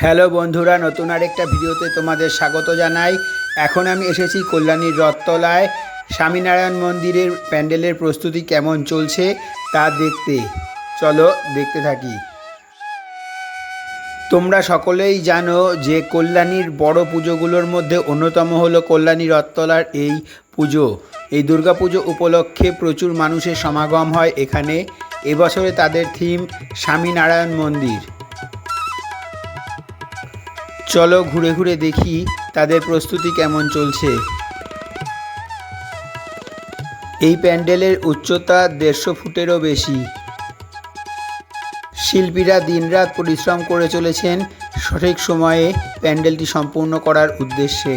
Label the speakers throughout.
Speaker 1: Hello বন্ধুরা, নতুন আরেকটা ভিডিওতে তোমাদের স্বাগত জানাই। এখন আমি এসেছি কল্যাণীর রথতলায়। স্বামীনারায়ণ মন্দিরের প্যান্ডেলের প্রস্তুতি কেমন চলছে তা দেখতে। চলো দেখতে থাকি। তোমরা সকলেই জানো যে কল্যাণীর বড় পুজোগুলোর মধ্যে অন্যতম হলো কল্যাণী রথতলার এই পুজো। এই দুর্গাপুজো উপলক্ষে প্রচুর মানুষের সমাগম হয় এখানে। এবছরে তাদের থিম স্বামীনারায়ণ মন্দির। চলো ঘুরে ঘুরে দেখি তাদের প্রস্তুতি কেমন চলছে। এই প্যান্ডেলের উচ্চতা দেড়শো ফুটেরও বেশি। শিল্পীরা দিনরাত পরিশ্রম করে চলেছেন সঠিক সময়ে প্যান্ডেলটি সম্পূর্ণ করার উদ্দেশ্যে।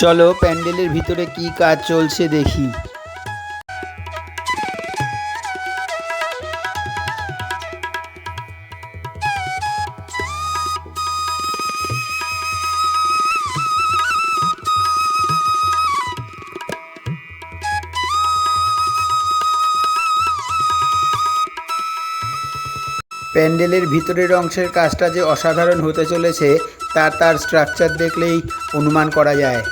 Speaker 1: চলো প্যান্ডেলের ভিতরে কি কাজ চলছে দেখি। প্যান্ডেলের ভিতরের অংশের কাজটা যে অসাধারণ হতে চলেছে তার তার স্ট্রাকচার দেখলেই অনুমান করা যায়।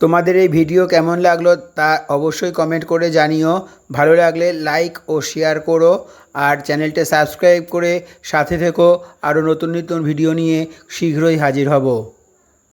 Speaker 1: তোমাদের এই ভিডিও কেমন লাগল তা অবশ্যই কমেন্ট করে জানিও। ভালো লাগলে লাইক ও শেয়ার করো আর চ্যানেলটা সাবস্ক্রাইব করে সাথে থেকো। আরও নতুন নতুন ভিডিও নিয়ে শীঘ্রই হাজির হব।